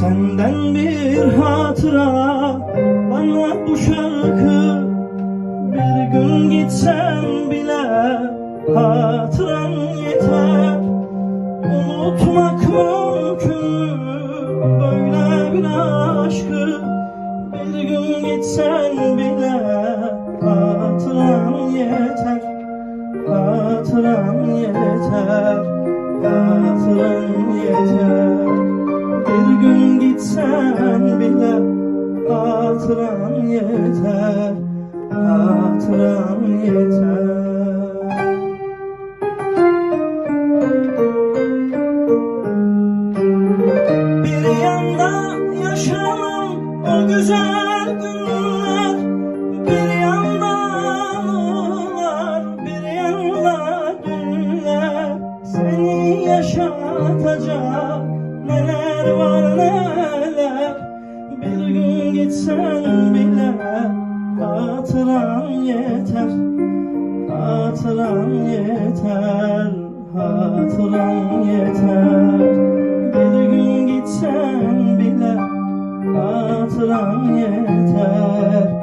Senden bir hatıra bana bu şarkı. Bir gün gitsen bile hatıran yeter. Unutmak mümkün mü böyle bir aşkı. Bir gün gitsen bile hatıran yeter. Hatıran yeter Hatıran yeter. Bir gün gitsen bile Hatıran yeter. Hatıran yeter. Bir yanda yaşanan o güzel günler Bir yanda yaşatacak neler var neler? Bir gün gitsen bile hatıran yeter. Hatıran yeter, hatıran yeter. Bir gün gitsen bile hatıran yeter